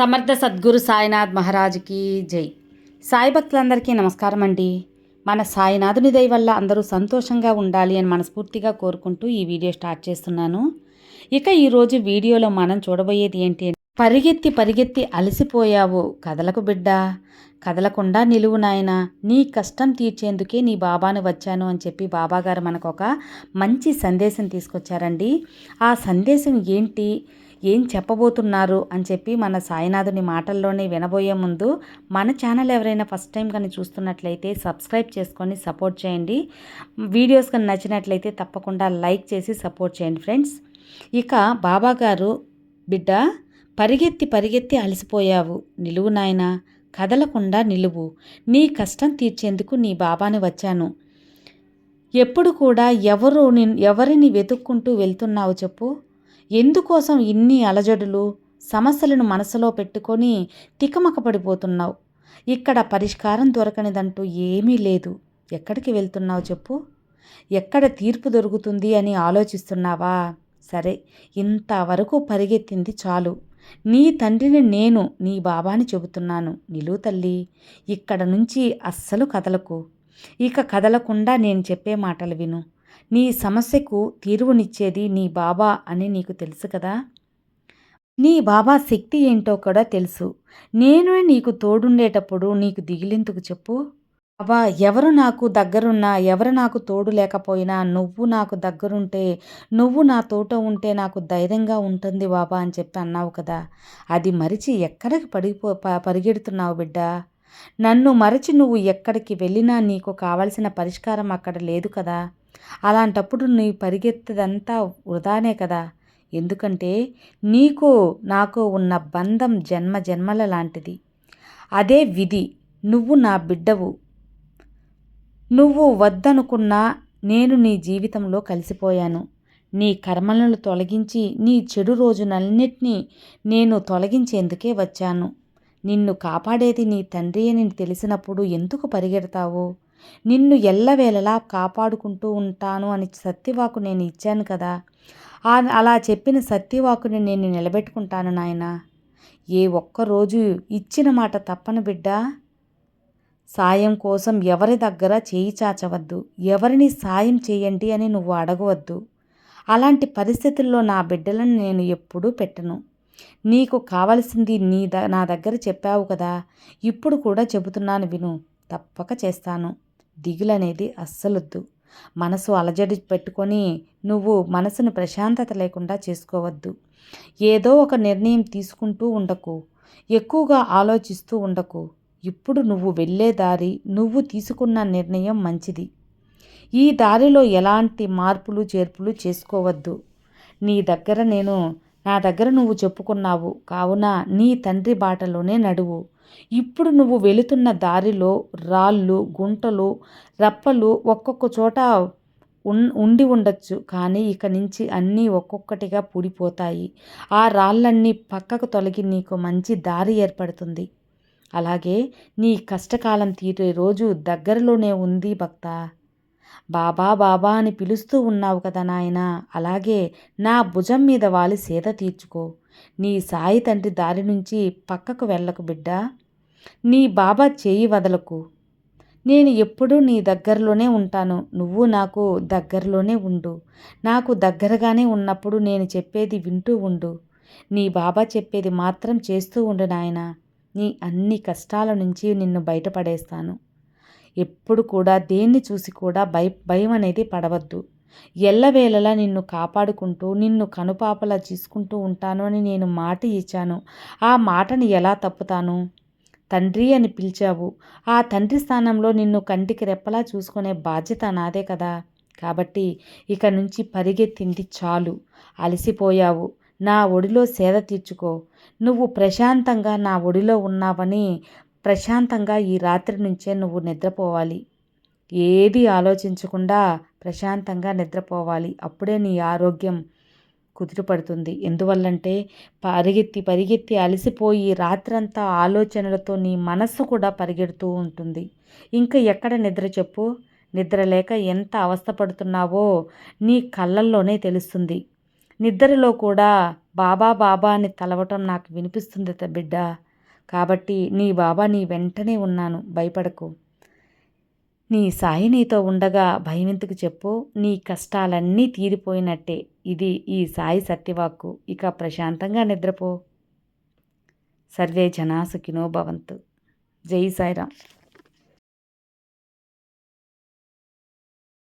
సమర్థ సద్గురు సాయినాథ్ మహారాజ్కి జై. సాయి భక్తులందరికీ నమస్కారం అండి. మన సాయినాథుని దయ వల్ల అందరూ సంతోషంగా ఉండాలి అని మనస్ఫూర్తిగా కోరుకుంటూ ఈ వీడియో స్టార్ట్ చేస్తున్నాను. ఇక ఈరోజు వీడియోలో మనం చూడబోయేది ఏంటి పరిగెత్తి పరిగెత్తి అలసిపోయావు కదలకు బిడ్డ. కదలకుండా నిలువు నాయన నీ కష్టం తీర్చేందుకే నీ బాబాను వచ్చాను అని చెప్పి బాబాగారు మనకు ఒక మంచి సందేశం తీసుకొచ్చారండి. ఆ సందేశం ఏంటి? ఏం చెప్పబోతున్నారు అని చెప్పి మన సాయినాథుని మాటల్లోనే వినబోయే ముందు మన ఛానల్ ఎవరైనా ఫస్ట్ టైం కానీ చూస్తున్నట్లయితే సబ్స్క్రైబ్ చేసుకొని సపోర్ట్ చేయండి. వీడియోస్ కానీ నచ్చినట్లయితే తప్పకుండా లైక్ చేసి సపోర్ట్ చేయండి ఫ్రెండ్స్. ఇక బాబా గారు బిడ్డ పరిగెత్తి పరిగెత్తి అలసిపోయావు. నిలువు నాయనా కదలకుండా నిలువు. నీ కష్టం తీర్చేందుకు నీ బాబాని వచ్చాను. ఎప్పుడు కూడా ఎవరు ఎవరిని వెతుక్కుంటూ వెళ్తున్నావు చెప్పు. ఎందుకోసం ఇన్ని అలజడులు సమస్యలను మనసులో పెట్టుకొని తికమక పడిపోతున్నావు ఇక్కడ పరిష్కారం దొరకనిదంటూ ఏమీ లేదు. ఎక్కడికి వెళ్తున్నావు చెప్పు? ఎక్కడ తీర్పు దొరుకుతుంది అని ఆలోచిస్తున్నావా? సరే ఇంతవరకు పరిగెత్తింది చాలు. నీ తండ్రిని నేను నీ బాబాని చెబుతున్నాను. నిలువు తల్లి ఇక్కడ నుంచి అస్సలు కదలకు. ఇక కదలకుండా నేను చెప్పే మాటలు విను. నీ సమస్యకు తీరువునిచ్చేది నీ బాబా అని నీకు తెలుసు కదా? నీ బాబా శక్తి ఏంటో కూడా తెలుసు. నేను నీకు తోడుండేటప్పుడు నీకు దిగిలెందుకు చెప్పు. బాబా ఎవరు నాకు దగ్గరున్నా ఎవరు నాకు తోడు లేకపోయినా నువ్వు నాకు దగ్గరుంటే నువ్వు నా తోట ఉంటే నాకు ధైర్యంగా ఉంటుంది బాబా అని చెప్పి అన్నావు కదా. అది మరిచి ఎక్కడికి పడిపో ప- పరిగెడుతున్నావు బిడ్డ? నన్ను మరచి నువ్వు ఎక్కడికి వెళ్ళినా నీకు కావలసిన పరిష్కారం అక్కడ లేదు కదా? అలాంటప్పుడు నీ పరిగెత్తదంతా వృధానే కదా. ఎందుకంటే నీకు నాకు ఉన్న బంధం జన్మ జన్మల లాంటిది. అదే విధి నువ్వు నా బిడ్డవు. నువ్వు వద్దనుకున్నా నేను నీ జీవితంలో కలిసిపోయాను. నీ కర్మలను తొలగించి నీ చెడు రోజునన్నిటినీ నేను తొలగించేందుకే వచ్చాను. నిన్ను కాపాడేది నీ తండ్రి అని తెలిసినప్పుడు ఎందుకు పరిగెడతావు? నిన్ను ఎల్లవేళలా కాపాడుకుంటూ ఉంటాను అని సత్యవాకు నేను ఇచ్చాను కదా. ఆ- అలా చెప్పిన సత్యవాకుని నేను నిలబెట్టుకుంటాను నాయన. ఏ ఒక్కరోజు ఇచ్చిన మాట తప్పను బిడ్డా. సాయం కోసం ఎవరి దగ్గర చేయి చాచవద్దు. ఎవరిని సాయం చేయండి అని నువ్వు అడగవద్దు. అలాంటి పరిస్థితుల్లో నా బిడ్డలను నేను ఎప్పుడూ పెట్టను. నీకు కావలసింది నీ ద నా దగ్గర చెప్పావు కదా. ఇప్పుడు కూడా చెబుతున్నాను విను. తప్పక చేస్తాను. దిగులనేది అస్సలొద్దు. మనసు అలజడి పెట్టుకొని నువ్వు మనసును ప్రశాంతత లేకుండా చేసుకోవద్దు. ఏదో ఒక నిర్ణయం తీసుకుంటూ ఉండకు. ఎక్కువగా ఆలోచిస్తూ ఉండకు. ఇప్పుడు నువ్వు వెళ్ళే దారి నువ్వు తీసుకున్న నిర్ణయం మంచిది. ఈ దారిలో ఎలాంటి మార్పులు చేర్పులు చేసుకోవద్దు. నీ దగ్గర నేను నా దగ్గర నువ్వు చెప్పుకున్నావు. కావున నీ తండ్రి బాటలోనే నడువు. ఇప్పుడు నువ్వు వెళుతున్న దారిలో రాళ్ళు గుంటలు రప్పలు ఒక్కొక్క చోట ఉన్ ఉండి ఉండొచ్చు. కానీ ఇక నుంచి అన్నీ ఒక్కొక్కటిగా పూడిపోతాయి. ఆ రాళ్ళన్నీ పక్కకు తొలగి నీకు మంచి దారి ఏర్పడుతుంది. అలాగే నీ కష్టకాలం తీరే రోజు దగ్గరలోనే ఉంది భక్త. బాబా బాబా అని పిలుస్తూ ఉన్నావు కదా నాయన. అలాగే నా భుజం మీద వాలి సేద తీర్చుకో. నీ సాయి తండ్రి దారి నుంచి పక్కకు వెళ్ళకు బిడ్డా. నీ బాబా చేయి వదలకు. నేను ఎప్పుడూ నీ దగ్గరలోనే ఉంటాను. నువ్వు నాకు దగ్గరలోనే ఉండు. నాకు దగ్గరగానే ఉన్నప్పుడు నేను చెప్పేది వింటూ ఉండు. నీ బాబా చెప్పేది మాత్రం చేస్తూ ఉండు నాయనా. నీ అన్ని కష్టాల నుంచి నిన్ను బయటపడేస్తాను. ఎప్పుడు కూడా దేన్ని చూసి కూడా భయ భయం అనేది పడవద్దు. ఎల్లవేళలా నిన్ను కాపాడుకుంటూ నిన్ను కనుపాపలా చూసుకుంటూ ఉంటాను అని నేను మాట ఇచ్చాను. ఆ మాటని ఎలా తప్పుతాను? తండ్రి అని పిలిచావు. ఆ తండ్రి స్థానంలో నిన్ను కంటికి రెప్పలా చూసుకునే బాధ్యత నాదే కదా. కాబట్టి ఇక నుంచి పరిగెత్తింది చాలు. అలసిపోయావు. నా ఒడిలో సేద తీర్చుకో. నువ్వు ప్రశాంతంగా నా ఒడిలో ఉన్నావని ప్రశాంతంగా ఈ రాత్రి నుంచే నువ్వు నిద్రపోవాలి. ఏది ఆలోచించకుండా ప్రశాంతంగా నిద్రపోవాలి. అప్పుడే నీ ఆరోగ్యం కుదుటపడుతుంది ఎందువల్లంటే పరిగెత్తి పరిగెత్తి అలసిపోయి రాత్రంతా ఆలోచనలతో నీ మనస్సు కూడా పరిగెడుతూ ఉంటుంది. ఇంకా ఎక్కడ నిద్ర చెప్పు? నిద్ర లేక ఎంత అవస్థపడుతున్నావో నీ కళ్ళల్లోనే తెలుస్తుంది. నిద్రలో కూడా బాబా బాబా అని తలవటం నాకు వినిపిస్తుంది త బిడ్డ. కాబట్టి నీ బాబా నీ వెంటనే ఉన్నాను. భయపడకు. నీ సాయి నీతో ఉండగా భయమెందుకు చెప్పు. నీ కష్టాలన్నీ తీరిపోయినట్టే. ఇది ఈ సాయి సత్యవాక్కు. ఇక ప్రశాంతంగా నిద్రపో. సర్వే జనా సుఖినో భవంతు. జై సాయిరామ్.